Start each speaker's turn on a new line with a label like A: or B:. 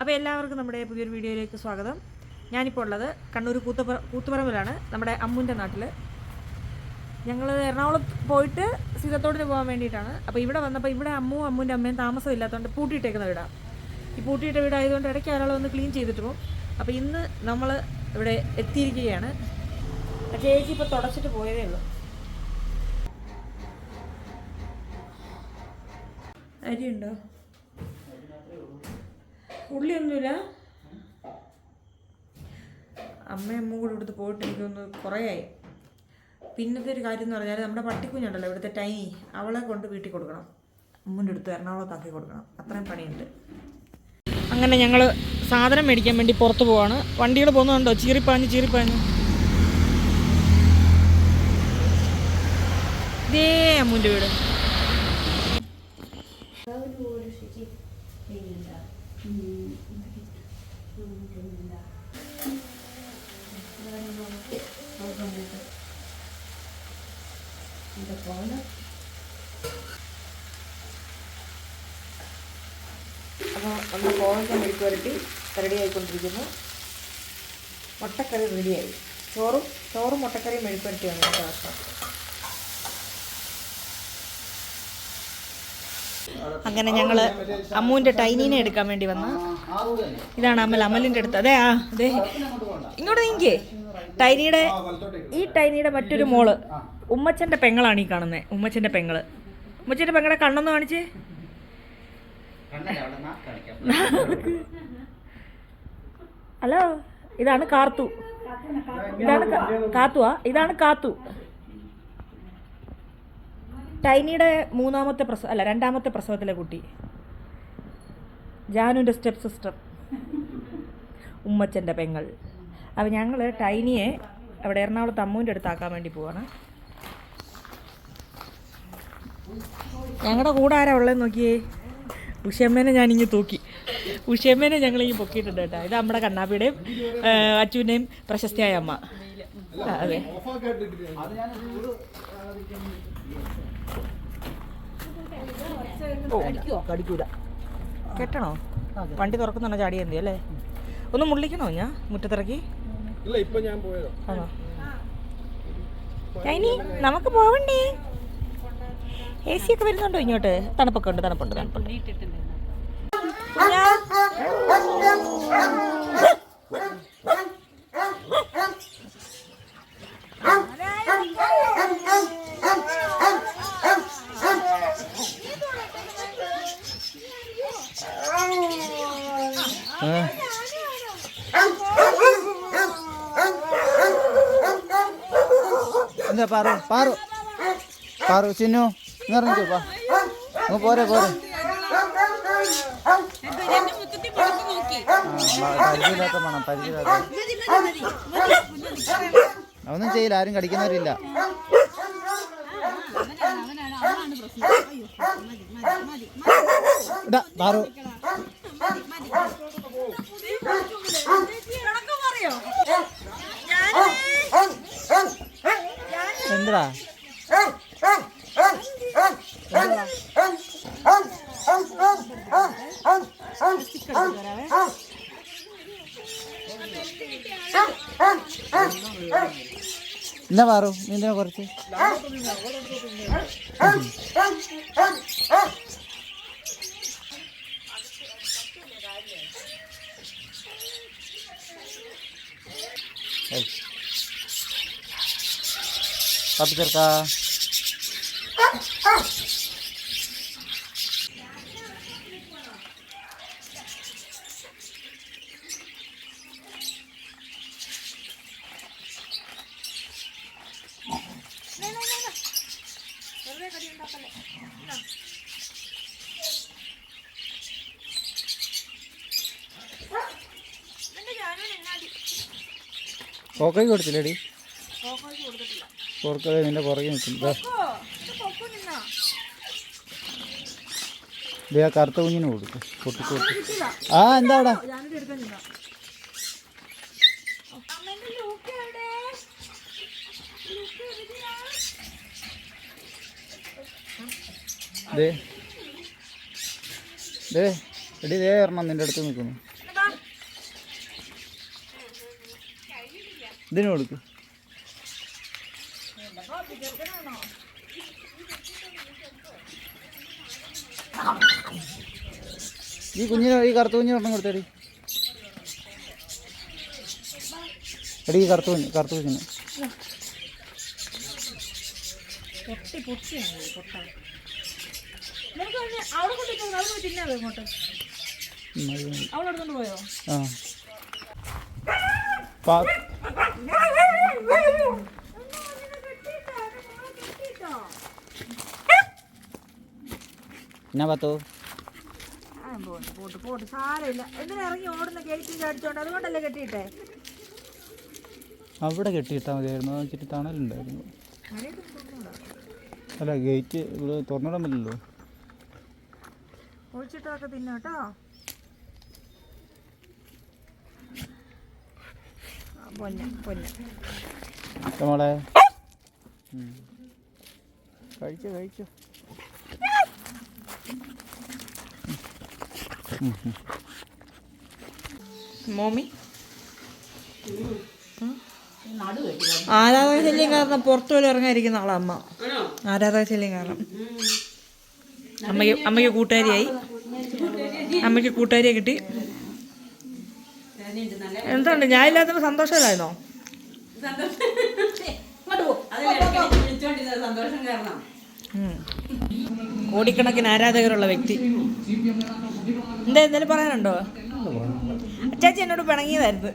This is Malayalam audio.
A: അപ്പോൾ എല്ലാവർക്കും നമ്മുടെ പുതിയൊരു വീഡിയോയിലേക്ക് സ്വാഗതം. ഞാനിപ്പോൾ ഉള്ളത് കണ്ണൂർ കൂത്തപ്പ കൂത്തുപറമ്പിലാണ് നമ്മുടെ അമ്മുന്റെ നാട്ടിൽ ഞങ്ങൾ എറണാകുളം പോയിട്ട് സീതത്തോടിന് പോകാൻ വേണ്ടിയിട്ടാണ്. അപ്പോൾ ഇവിടെ വന്നപ്പോൾ ഇവിടെ അമ്മുവും അമ്മുന്റെ അമ്മയും താമസം ഇല്ലാത്തതുകൊണ്ട് പൂട്ടിയിട്ടേക്കുന്ന വീടാണ് ഈ പൂട്ടിയിട്ട വീടായതുകൊണ്ട് ഇടയ്ക്ക് ഒരാൾ വന്ന് ക്ലീൻ ചെയ്തിട്ട്. പോകും അപ്പോൾ ഇന്ന് നമ്മൾ ഇവിടെ എത്തിയിരിക്കുകയാണ്. ചേച്ചി ഇപ്പോൾ തുടച്ചിട്ട് പോയതേ ഉള്ളൂ. അരിയുണ്ടോ? ഉള്ളിയൊന്നുമില്ല അമ്മയും അമ്മ കൂടെ ഇവിടുത്തെ പോയിട്ട് എനിക്കൊന്ന് കുറേയായി. പിന്നത്തെ ഒരു കാര്യം എന്ന് പറഞ്ഞാൽ നമ്മുടെ പട്ടിക്കുഞ്ഞുണ്ടല്ലോ ഇവിടുത്തെ ടൈനി അവളെ കൊണ്ട് വീട്ടിൽ കൊടുക്കണം. അമ്മന്റെ അടുത്ത് എറണാകുളത്താക്കി കൊടുക്കണം. അത്രയും പണിയുണ്ട്. അങ്ങനെ ഞങ്ങൾ സാധനം മേടിക്കാൻ വേണ്ടി പുറത്ത് പോവാണ്. വണ്ടികൾ പോകുന്നുണ്ടോ ചീറിപ്പാഞ്ഞ് ചീറിപ്പാഞ്ഞ്. ഇതേ അമ്മൂന്റെ വീട്. അപ്പോൾ നമ്മൾ കോവയ്ക്ക മെഴുക്ക് വരട്ടി റെഡി മുട്ടക്കറി റെഡിയായി ചോറും ചോറും മുട്ടക്കറിയും മെഴുക്ക് വരട്ടിയാണ് ഇന്നത്തെ അങ്ങനെ ഞങ്ങൾ അമ്മുവിന്റെ ടൈനീനെ എടുക്കാൻ വേണ്ടി വന്ന. ഇതാണ് അമൽ അമലിന്റെ അടുത്ത്. അതെ ആ അതെ. ഇങ്ങോട്ട് നീങ്ങിക്കേ. ടൈനിയുടെ ഈ ടൈനിയുടെ മറ്റൊരു മോൾ. ഉമ്മച്ചന്റെ പെങ്ങളാണ് ഈ കാണുന്നത് ഉമ്മച്ചന്റെ പെങ്ങൾ. ഉമ്മച്ചന്റെ പെങ്ങളെ കണ്ണെന്ന് കാണിച്ചേ. ഹലോ ഇതാണ് കാർത്തു. ഇതാണ് കാത്തുവാ. ഇതാണ് കാത്തു. ടൈനിയുടെ മൂന്നാമത്തെ പ്രസവ അല്ല രണ്ടാമത്തെ പ്രസവത്തിലെ കുട്ടി. ജാനുവിന്റെ സ്റ്റെപ്പ് സിസ്റ്റർ ഉമ്മച്ചന്റെ പെങ്ങൾ. അപ്പോൾ ഞങ്ങൾ ടൈനിയെ അവിടെ എറണാകുളത്ത് അമ്മൂന്റെ അടുത്താക്കാൻ വേണ്ടി പോവാണ്. ഞങ്ങളുടെ കൂടെ ആരാ ഉള്ളതെന്ന് നോക്കിയേ? ഉഷമ്മേനെ ഞാനിങ്ങ് തൂക്കി. ഉഷമ്മേനെ ഞങ്ങളിങ്ങ് പൊക്കിയിട്ടുണ്ട് കേട്ടോ. ഇത് നമ്മുടെ കണ്ണാപ്പിയുടെയും അച്ചുവിന്റെയും പ്രശസ്തിയായ അമ്മ. അതെ.
B: കടിക്കൂല.
A: കെട്ടണോ? വണ്ടി തുറക്കുന്നുണ്ടോ? ചാടി എന്തി അല്ലേ? ഒന്ന് മുള്ളിക്കണോ ഞാൻ മുറ്റത്തിറക്കി?
B: ഇനി
A: ആണോ? ചൈനി നമുക്ക് പോവണ്ടേ? എ സി ഒക്കെ വരുന്നുണ്ടോ ഇങ്ങോട്ട്? തണുപ്പൊക്കെ ഉണ്ട് തണുപ്പുണ്ട് തണുപ്പുണ്ട്.
C: എന്താ പാറു? പാറു. പാറു ചിന്നു നിറഞ്ഞു പാ. പോരെ പോരെ. ഒന്നും ചെയ്യില്ല ആരും കടിക്കുന്നവരില്ല. പാറു എന്താ എന്നാ പാറു? നീന്തിനെ കുറച്ച്. പാപ്പി ചെറുക്കാ കോക്കൈ കൊടുത്തില്ലേടി? കോർക്കത് നിന്റെ പുറകെ നിൽക്കുന്നു. ദാ. ദേ ആ കറുത്ത കുഞ്ഞിന് കൊടുക്കും. പൊട്ടിക്ക് കൊടുക്കും ആ എന്താടാ? ദേ. ദേ എടി ദേ അടുത്ത് നിൽക്കുന്നു. ഇതിന് കൊടുക്ക്. ഈ കുഞ്ഞിന് ഈ കറുത്ത കുഞ്ഞിന് ഒരെണ്ണം കൊടുത്തേടി. എടി ഈ കറുത്ത കുഞ്ഞ് കറുത്ത കുഞ്ഞിന്.
A: പൊട്ടി പൊട്ടിയാണ് അവിടെ കൊണ്ടിട്ട് അവിടെ പോയി ഇങ്ങോട്ട്. പോയോ?
C: ആ. പാ എന്നാ പത്തോ?
A: ആ, പോട്ട് പോട്ട് പോട്ട്. സാരമില്ല. എന്തിനാ ഇറങ്ങി ഓടുന്ന? അതുകൊണ്ടല്ലേ കെട്ടിയിട്ടേ?
C: അവിടെ കെട്ടിയിട്ടാൽ മതിയായിരുന്നു. വെച്ചിട്ട് തണലുണ്ടായിരുന്നു. അല്ല ഗേറ്റ് ഇവിടെ തുറന്നിടാൻ പറ്റില്ലല്ലോ.
A: ഒഴിച്ചിട്ടൊക്കെ തിന്നു കേട്ടോ. പൊന്ന പൊന്ന.
C: നമ്മളെ കഴിച്ചു കഴിച്ചോ
A: മോമി? ആരാധക ശല്യം കാരണം പുറത്തു പോലും ഇറങ്ങാതിരിക്കുന്ന ആളമ്മ അമ്മ. ആരാധക ശല്യം കാരണം അമ്മയ്ക്ക് അമ്മയ്ക്ക് കൂട്ടുകാരിയായി. അമ്മയ്ക്ക് കൂട്ടുകാരിയെ കിട്ടി. എന്താണ് ഞാൻ ഇല്ലാത്തപ്പോൾ സന്തോഷമില്ലായിരുന്നോ. കോടിക്കണക്കിന് ആരാധകരുള്ള വ്യക്തി. എന്താ എന്തെങ്കിലും പറയാനുണ്ടോ? ചേച്ചി എന്നോട് പിണങ്ങിയതായിരുന്നു.